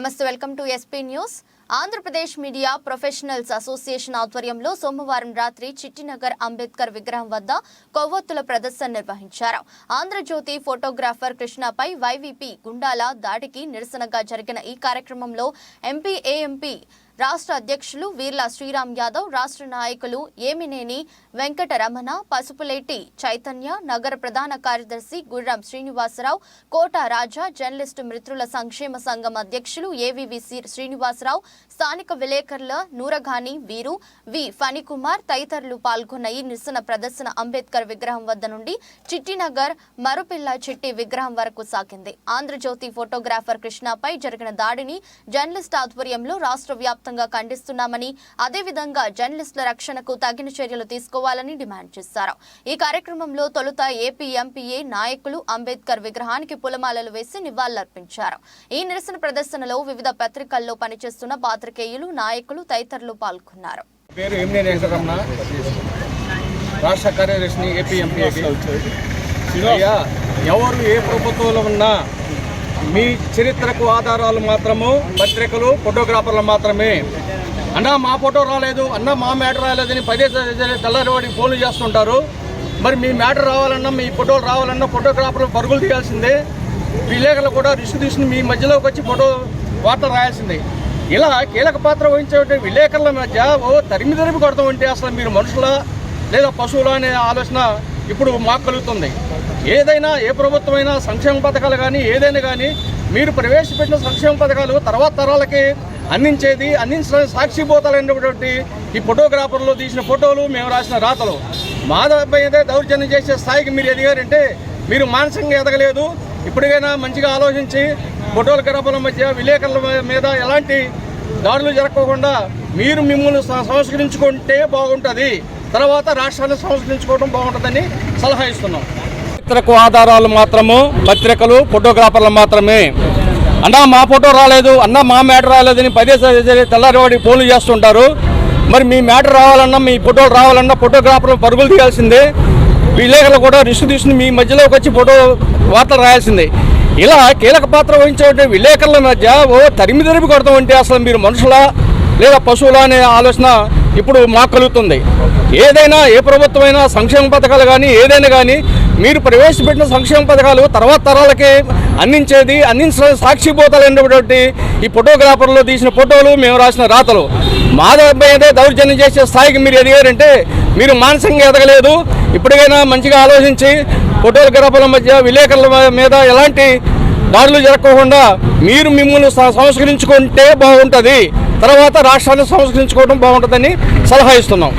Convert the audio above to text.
నమస్తే welcome to SP news Andhra Pradesh media professionals association ఆధ్వర్యంలో సోమవారం రాత్రి చిట్టినగర్ అంబేద్కర్ విగ్రహం వద్ద కొవ్వొత్తుల ప్రదర్శన నిర్వహించారు. ఆంధ్రజ్యోతి ఫోటోగ్రాఫర్ కృష్ణపై వైవీపీ గుండాల దాడికి నిరసనగా జరిగిన ఈ కార్యక్రమంలో ఎంపీ ఏఎంపీ రాష్ట్ర అధ్యక్షులు వీర్ల శ్రీరామ్ యాదవ్ రాష్ట్ర నాయకులు ఏమినేని వెంకటరమణ పసుపులేటి చైతన్య నగర ప్రధాన కార్యదర్శి గుర్రం శ్రీనివాసరావు కోట రాజా జర్నలిస్టు మిత్రుల సంక్షేమ సంఘం అధ్యక్షులు ఏవివి శ్రీనివాసరావు స్థానిక విలేకరుల నూరగాని వీరు వి. ఫణికుమార్ తదితరులు పాల్గొన్న ఈ నిరసన ప్రదర్శన అంబేద్కర్ విగ్రహం వద్ద నుండి చిట్టినగర్ మరుపిల్ల చిట్టి విగ్రహం వరకు సాగింది. ఆంధ్రజ్యోతి ఫోటోగ్రాఫర్ కృష్ణపై జరిగిన దాడిని జర్నలిస్ట్ ఆధ్వర్యంలో రాష్ట్ర వ్యాప్తంగా ఖండిస్తున్నామని అదేవిధంగా జర్నలిస్టుల రక్షణకు తగిన చర్యలు తీసుకోవాలని డిమాండ్ చేశారు. ఈ కార్యక్రమంలో తొలుత ఏపీ ఎంపీఏ నాయకులు అంబేద్కర్ విగ్రహానికి పులమాలలు వేసి నివాళులర్పించారు. ఈ నిరసన ప్రదర్శనలో వివిధ పత్రికల్లో పనిచేస్తున్న పాత్రికేయులు నాయకులు తదితరులు పాల్గొన్నారు. పేరు రాష్ట్ర కార్యదర్శిని ఏపీ అయ్యా ఎవరు ఏ ప్రభుత్వంలో ఉన్నా మీ చరిత్రకు ఆధారాలు మాత్రము పత్రికలు ఫోటోగ్రాఫర్లు మాత్రమే. అన్నా మా ఫోటో రాలేదు అన్నా మా మ్యాటర్ రాలేదని పదే పదే తెల్లవాడికి ఫోన్లు చేస్తుంటారు. మరి మీ మ్యాటర్ రావాలన్నా మీ ఫోటోలు రావాలన్నా ఫోటోగ్రాఫర్లు పరుగులు తీయాల్సిందే. విలేకరులు కూడా రిస్క్ తీసుకుని మీ మధ్యలోకి వచ్చి ఫోటో వార్తలు రాయాల్సిందే. ఇలా కీలక పాత్ర వహించే విలేకరుల మధ్య ఓ తరిమి తరిమి కొడతాం అంటే అసలు మీరు మనుషుల లేదా పశువుల అనే ఆలోచన ఇప్పుడు మాకు కలుగుతుంది. ఏదైనా ఏ ప్రభుత్వమైనా సంక్షేమ పథకాలు కానీ ఏదైనా కానీ మీరు ప్రవేశపెట్టిన సంక్షేమ పథకాలు తర్వాత తరాలకి అందించేది అందించడానికి సాక్షిభూతాలైనటువంటి ఈ ఫోటోగ్రాఫర్లు తీసిన ఫోటోలు మేము రాసిన రాతలు. మాధవ అయితే దౌర్జన్యం చేసే స్థాయికి మీరు ఎదిగారంటే మీరు మానసికంగా ఎదగలేదు. ఇప్పటికైనా మంచిగా ఆలోచించి ఫోటోగ్రాఫర్ల మధ్య విలేకరుల మీద ఎలాంటి దాడులు జరగకుండా మీరు మిమ్మల్ని సంస్కరించుకుంటే బాగుంటుంది. తర్వాత రాష్ట్రాన్ని సంస్కరించుకోవడం బాగుంటుందని సలహా ఇస్తున్నాం. పత్రికకు ఆధారాలు మాత్రము పత్రికలు ఫోటోగ్రాఫర్లు మాత్రమే. అన్నా మా ఫోటో రాలేదు అన్నా మా మ్యాటర్ రాలేదని పదే పదే తెల్లారివాడి ఫోన్లు చేస్తుంటారు. మరి మీ మ్యాటర్ రావాలన్నా మీ ఫోటోలు రావాలన్నా ఫోటోగ్రాఫర్లు పరుగులు తీయాల్సిందే. విలేకరులు కూడా రిస్క్ తీసుకుని మీ మధ్యలోకి వచ్చి ఫోటో వార్తలు రాయాల్సిందే. ఇలా కీలక పాత్ర వహించే విలేకరుల మధ్య ఓ తరిమి తరిమి కొడతాం అంటే అసలు మీరు మనుషులా లేదా పశువులా అనే ఆలోచన ఇప్పుడు మాకు కలుగుతుంది. ఏదైనా ఏ ప్రభుత్వమైనా సంక్షేమ పథకాలు కానీ ఏదైనా కానీ మీరు ప్రవేశపెట్టిన సంక్షేమ పథకాలు తర్వాత తరాలకి అందించేది అందించడానికి సాక్షిభూతాలైనటువంటి ఈ ఫోటోగ్రాఫర్లు తీసిన ఫోటోలు మేము రాసిన రాతలు. మాధవ దౌర్జన్యం చేసే స్థాయికి మీరు ఎదిగారంటే మీరు మానసికంగా ఎదగలేదు ఇప్పటికైనా మంచిగా ఆలోచించి ఫోటోగ్రాఫర్ల మధ్య విలేకరుల మీద ఎలాంటి దాడులు జరగకుండా మీరు మిమ్మల్ని సంస్కరించుకుంటే బాగుంటుంది. తర్వాత రాష్ట్రాన్ని సంస్కరించుకోవడం బాగుంటుందని సలహా ఇస్తున్నాం.